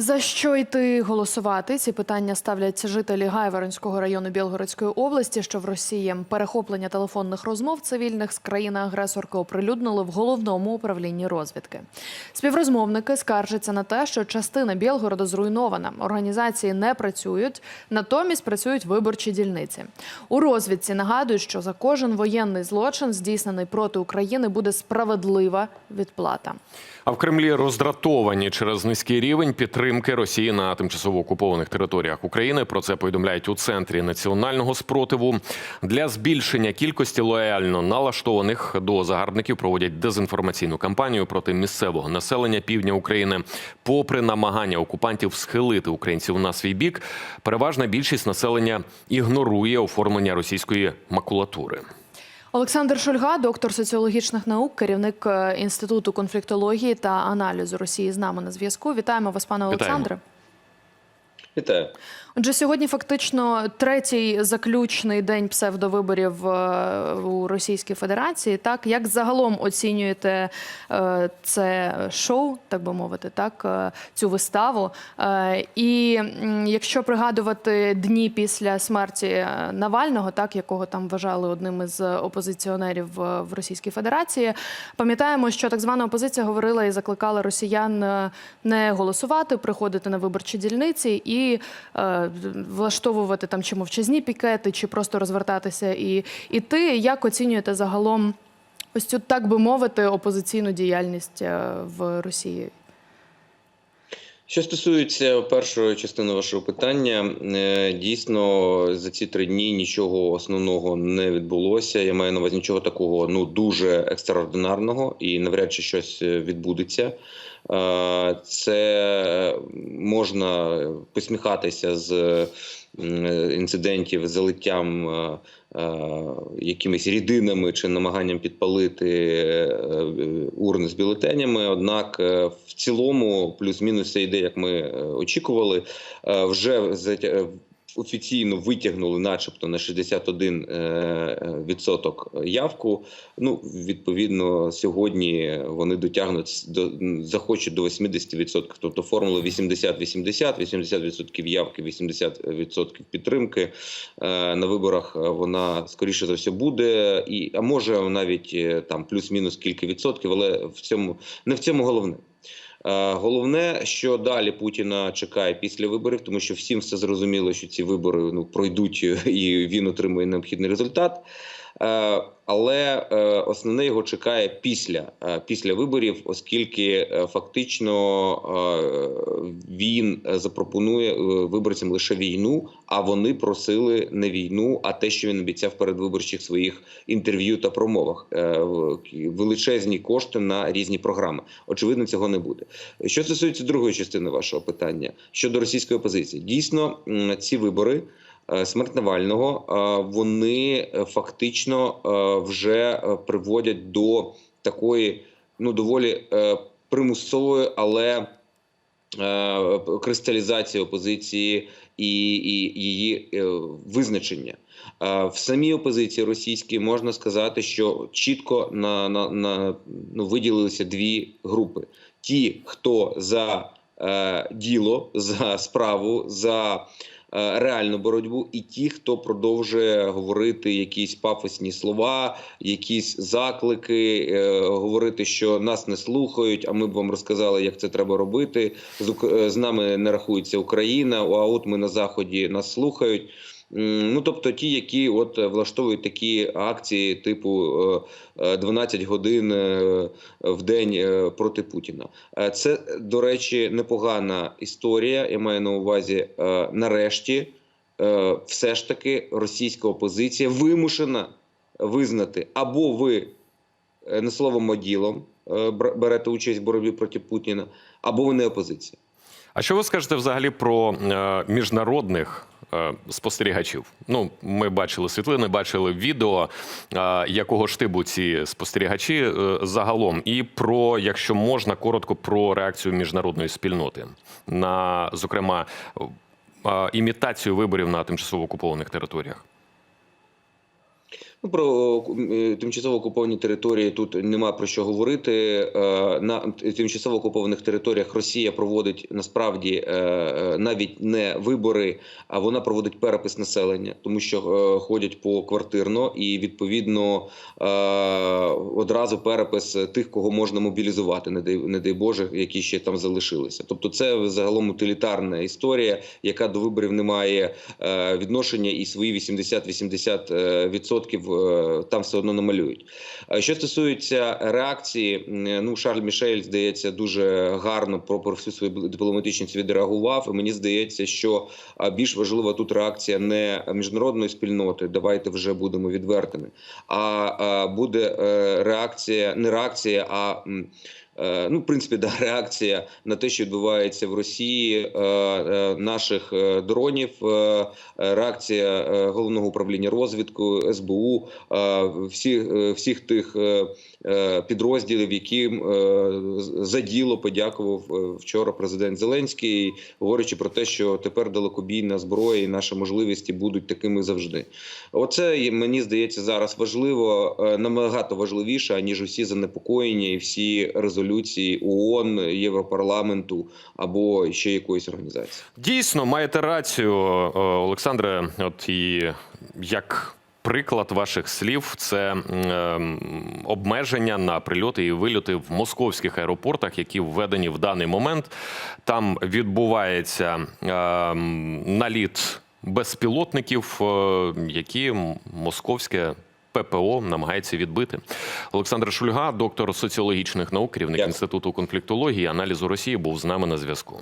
За що йти голосувати? Ці питання ставлять жителі Гайворонського району Білгородської області, що в Росії перехоплення телефонних розмов цивільних з країни-агресорки оприлюднили в головному управлінні розвідки. Співрозмовники скаржаться на те, що частина Білгорода зруйнована. Організації не працюють, натомість працюють виборчі дільниці. У розвідці нагадують, що за кожен воєнний злочин, здійснений проти України, буде справедлива відплата. А в Кремлі роздратовані через низький рівень підтримки Росії на тимчасово окупованих територіях України. Про це повідомляють у центрі національного спротиву. Для збільшення кількості лояльно налаштованих до загарбників проводять дезінформаційну кампанію проти місцевого населення півдня України. Попри намагання окупантів схилити українців на свій бік, переважна більшість населення ігнорує оформлення російської макулатури. Олександр Шульга, доктор соціологічних наук, керівник е, інституту конфліктології та аналізу Росії з нами на зв'язку. Вітаємо вас, пане Олександре. Вітаю. Отже, сьогодні фактично третій заключний день псевдовиборів е, у Російській Федерації. Так як загалом оцінюєте е, це шоу, так би мовити, так е, цю виставу? І якщо пригадувати дні після смерті Навального, так якого там вважали одним із опозиціонерів в Російській Федерації, пам'ятаємо, що так звана опозиція говорила і закликала росіян не голосувати, приходити на виборчі дільниці і влаштовувати там чи мовчазні пікети, чи просто розвертатися і іти. Як оцінюєте загалом ось цю, так би мовити, опозиційну діяльність е, в Росії? Що стосується першої частини вашого питання, е, дійсно за ці три дні нічого основного не відбулося. Я маю на увазі нічого такого ну дуже екстраординарного і навряд чи щось е, відбудеться. Е, Це можна посміхатися з інцидентів з залиттям е, е, якимись рідинами чи намаганням підпалити е, урни з бюлетенями. Однак, е, в цілому, плюс-мінус це йде, як ми е, очікували. Е, Вже офіційно витягнули, начебто, на 61 е, е, явку. Ну, відповідно, сьогодні вони дотягнуть до захочуть до 80%. Тобто формула 80-80, 80% явки, 80% підтримки е, на виборах. Вона скоріше за все буде, і а може навіть там плюс-мінус кілька відсотків, але в цьому не в цьому головне. Е, Головне, що далі Путіна чекає після виборів, тому що всім все зрозуміло, що ці вибори ну пройдуть і він отримує необхідний результат. Е, Але е, основне його чекає після, е, після виборів, оскільки фактично він запропонує виборцям лише війну, а вони просили не війну, а те, що він обіцяв передвиборчих своїх інтерв'ю та промовах. Величезні кошти на різні програми. Очевидно, цього не буде. Що стосується другої частини вашого питання щодо російської опозиції, дійсно ці вибори. Е, Смерть Навального е, вони е, фактично вже приводять до такої ну доволі примусової, але кристалізації опозиції і, і її визначення. В самій опозиції російській можна сказати, що чітко на, на, на ну, виділилися дві групи: ті, хто за е, діло, за справу, за реальну боротьбу, і ті, хто продовжує говорити якісь пафосні слова, якісь заклики, е, говорити, що нас не слухають, а ми б вам розказали, як це треба робити. З, е, з нами не рахується Україна, а от ми на заході нас слухають. Ну, тобто ті, які от е, влаштовують такі акції, типу е, е, 12 годин е, в день е, проти Путіна. Е, Це, до речі, непогана історія. Я маю на увазі, е, нарешті, е, все ж таки російська опозиція вимушена визнати, або ви е, не словом, а ділом е, берете участь в боротьбі проти Путіна, або ви не опозиція. А що ви скажете взагалі про е, міжнародних е, спостерігачів? Ну, ми бачили світлини, бачили відео, е, якого штибу ці спостерігачі е, загалом, і про, якщо можна, коротко про реакцію міжнародної спільноти на, зокрема, е, імітацію виборів на тимчасово окупованих територіях. Ну, про е, тимчасово окуповані території тут нема про що говорити. Е, На тимчасово окупованих територіях Росія проводить насправді е, навіть не вибори, а вона проводить перепис населення, тому що ходять по квартирно і відповідно одразу перепис тих, кого можна мобілізувати, не дай, не дай Боже, які ще там залишилися. Тобто, це загалом утилітарна історія, яка до виборів не має відношення, і свої 80-80% е, відсотків е, там все одно намалюють. Е, Що стосується реакції, ну Шарль Мішель здається дуже гарно про, всю свою дипломатичність відреагував. Мені здається, що більш важлива тут реакція не міжнародної спільноти. Давайте вже будемо відвертими. А, буде е, реакція, не реакція, а е, ну, в принципі, да, реакція на те, що відбувається в Росії, е, е, наших е, дронів, е, е, реакція е, головного управління розвідку СБУ, е, всіх, е, всіх тих е, е, підрозділів, яким е, за діло подякував е, вчора президент Зеленський, говорячи про те, що тепер далекобійна зброя і наші можливості будуть такими завжди. Оце мені здається зараз важливо, е, набагато важливіше ніж усі занепокоєння і всі резолюції ООН, Європарламенту або ще якоїсь організації. Дійсно, маєте рацію, е, Олександре. От і як приклад ваших слів, це ем, обмеження на прильоти і вильоти в московських аеропортах, які введені в даний момент. Там відбувається ем, наліт безпілотників, е, які московське. ППО намагається відбити. Олександр Шульга, доктор соціологічних наук, керівник Дякую. інституту конфліктології і аналізу Росії, був з нами на зв'язку.